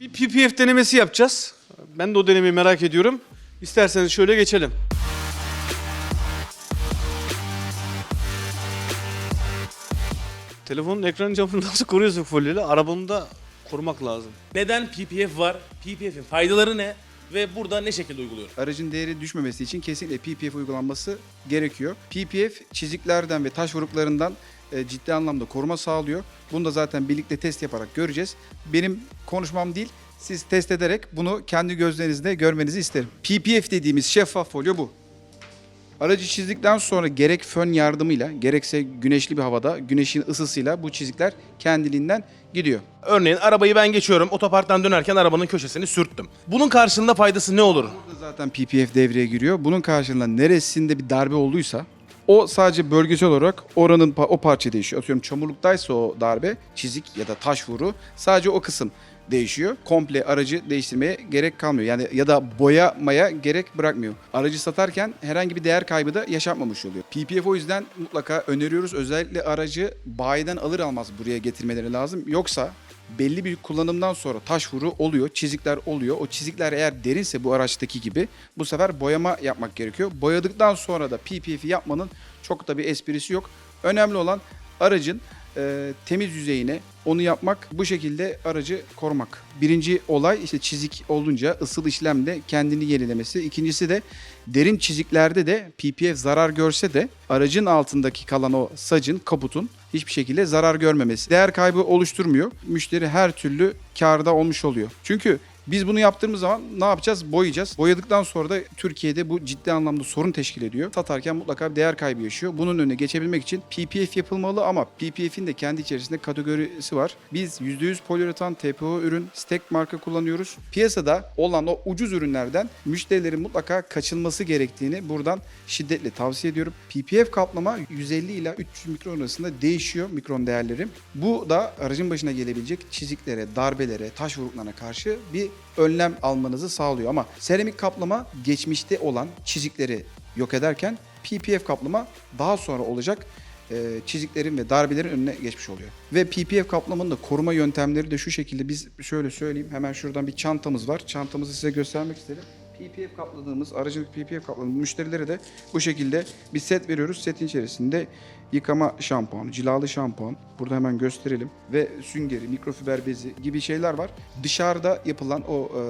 Bir PPF denemesi yapacağız. Ben de o denemeyi merak ediyorum. İsterseniz şöyle geçelim. Telefonun ekran camını nasıl koruyorsun folyoyla? Arabanı da korumak lazım. Neden PPF var? PPF'in faydaları ne? Ve burada ne şekilde uyguluyor? Aracın değeri düşmemesi için kesinlikle PPF uygulanması gerekiyor. PPF çiziklerden ve taş vuruklarından e, ciddi anlamda koruma sağlıyor. Bunu da zaten birlikte test yaparak göreceğiz. Benim konuşmam değil, siz test ederek bunu kendi gözlerinizle görmenizi isterim. PPF dediğimiz şeffaf folyo bu. Aracı çizdikten sonra gerek fön yardımıyla gerekse güneşli bir havada güneşin ısısıyla bu çizikler kendiliğinden gidiyor. Örneğin arabayı ben geçiyorum, otoparktan dönerken arabanın köşesini sürttüm. Bunun karşılığında faydası ne olur? Burada zaten PPF devreye giriyor. Bunun karşılığında neresinde bir darbe olduysa o sadece bölgesel olarak oranın o parça değişiyor. Atıyorum çamurluktaysa o darbe, çizik ya da taş vuru sadece o kısım değişiyor. Komple aracı değiştirmeye gerek kalmıyor. Yani ya da boyamaya gerek bırakmıyor. Aracı satarken herhangi bir değer kaybı da yaşatmamış oluyor. PPF o yüzden mutlaka öneriyoruz. Özellikle aracı bayiden alır almaz buraya getirmeleri lazım. Yoksa belli bir kullanımdan sonra taş vuru oluyor, çizikler oluyor. O çizikler eğer derinse bu araçtaki gibi bu sefer boyama yapmak gerekiyor. Boyadıktan sonra da PPF'i yapmanın çok da bir esprisi yok. Önemli olan aracın e, temiz yüzeyine onu yapmak, bu şekilde aracı korumak. Birinci olay işte çizik olunca ısıl işlemde kendini yenilemesi. İkincisi de derin çiziklerde de PPF zarar görse de aracın altındaki kalan o sacın, kaputun hiçbir şekilde zarar görmemesi. Değer kaybı oluşturmuyor. Müşteri her türlü karda olmuş oluyor. Çünkü biz bunu yaptığımız zaman ne yapacağız? Boyayacağız. Boyadıktan sonra da Türkiye'de bu ciddi anlamda sorun teşkil ediyor. Satarken mutlaka bir değer kaybı yaşıyor. Bunun önüne geçebilmek için PPF yapılmalı ama PPF'in de kendi içerisinde kategorisi var. Biz %100 poliüretan TPO ürün, stack marka kullanıyoruz. Piyasada olan o ucuz ürünlerden müşterilerin mutlaka kaçınması gerektiğini buradan şiddetle tavsiye ediyorum. PPF kaplama 150 ila 300 mikron arasında değişiyor mikron değerleri. Bu da aracın başına gelebilecek çiziklere, darbelere, taş vuruklarına karşı bir önlem almanızı sağlıyor. Ama seramik kaplama geçmişte olan çizikleri yok ederken PPF kaplama daha sonra olacak e, çiziklerin ve darbelerin önüne geçmiş oluyor. Ve PPF kaplamanın da koruma yöntemleri de şu şekilde biz şöyle söyleyeyim. Hemen şuradan bir çantamız var. Çantamızı size göstermek isterim. PPF kapladığımız, aracın PPF kapladığımız müşterilere de bu şekilde bir set veriyoruz. Setin içerisinde yıkama şampuanı, cilalı şampuan, burada hemen gösterelim ve süngeri, mikrofiber bezi gibi şeyler var. Dışarıda yapılan o e,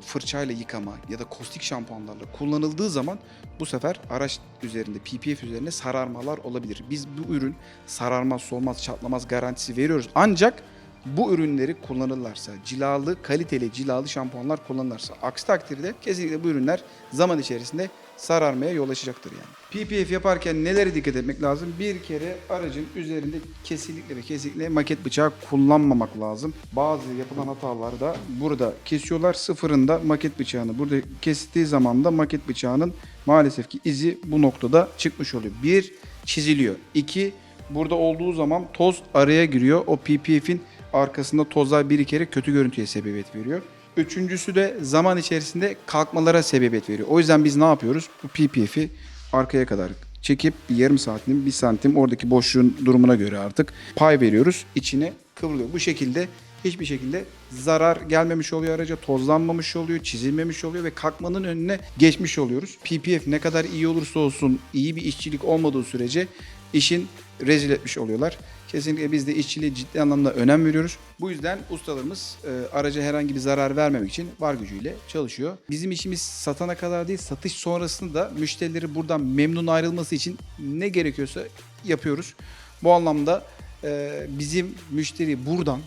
fırçayla yıkama ya da kostik şampuanlarla kullanıldığı zaman bu sefer araç üzerinde, PPF üzerinde sararmalar olabilir. Biz bu ürün sararmaz, solmaz, çatlamaz garantisi veriyoruz. Ancak bu ürünleri kullanırlarsa, cilalı, kaliteli cilalı şampuanlar kullanırlarsa, aksi takdirde kesinlikle bu ürünler zaman içerisinde sararmaya yol açacaktır yani. PPF yaparken nelere dikkat etmek lazım? Bir kere aracın üzerinde kesinlikle ve kesinlikle maket bıçağı kullanmamak lazım. Bazı yapılan hatalarda burada kesiyorlar. Sıfırında maket bıçağını burada kestiği zaman da maket bıçağının maalesef ki izi bu noktada çıkmış oluyor. Bir, çiziliyor. İki, burada olduğu zaman toz araya giriyor. O PPF'in arkasında tozlar birikerek kötü görüntüye sebebiyet veriyor. Üçüncüsü de zaman içerisinde kalkmalara sebebiyet veriyor. O yüzden biz ne yapıyoruz? Bu PPF'i arkaya kadar çekip bir yarım santim, bir santim oradaki boşluğun durumuna göre artık pay veriyoruz. İçine kıvrılıyor. Bu şekilde hiçbir şekilde zarar gelmemiş oluyor araca, tozlanmamış oluyor, çizilmemiş oluyor ve kalkmanın önüne geçmiş oluyoruz. PPF ne kadar iyi olursa olsun iyi bir işçilik olmadığı sürece işin rezil etmiş oluyorlar. Kesinlikle biz de işçiliğe ciddi anlamda önem veriyoruz. Bu yüzden ustalarımız e, araca herhangi bir zarar vermemek için var gücüyle çalışıyor. Bizim işimiz satana kadar değil, satış sonrasında da müşterileri buradan memnun ayrılması için ne gerekiyorsa yapıyoruz. Bu anlamda e, bizim müşteri buradan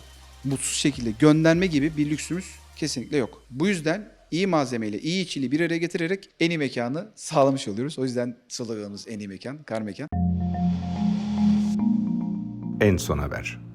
mutsuz şekilde gönderme gibi bir lüksümüz kesinlikle yok. Bu yüzden iyi malzemeyle iyi işçiliği bir araya getirerek en iyi mekanı sağlamış oluyoruz. O yüzden sloganımız en iyi mekan, kar mekan. En son haber.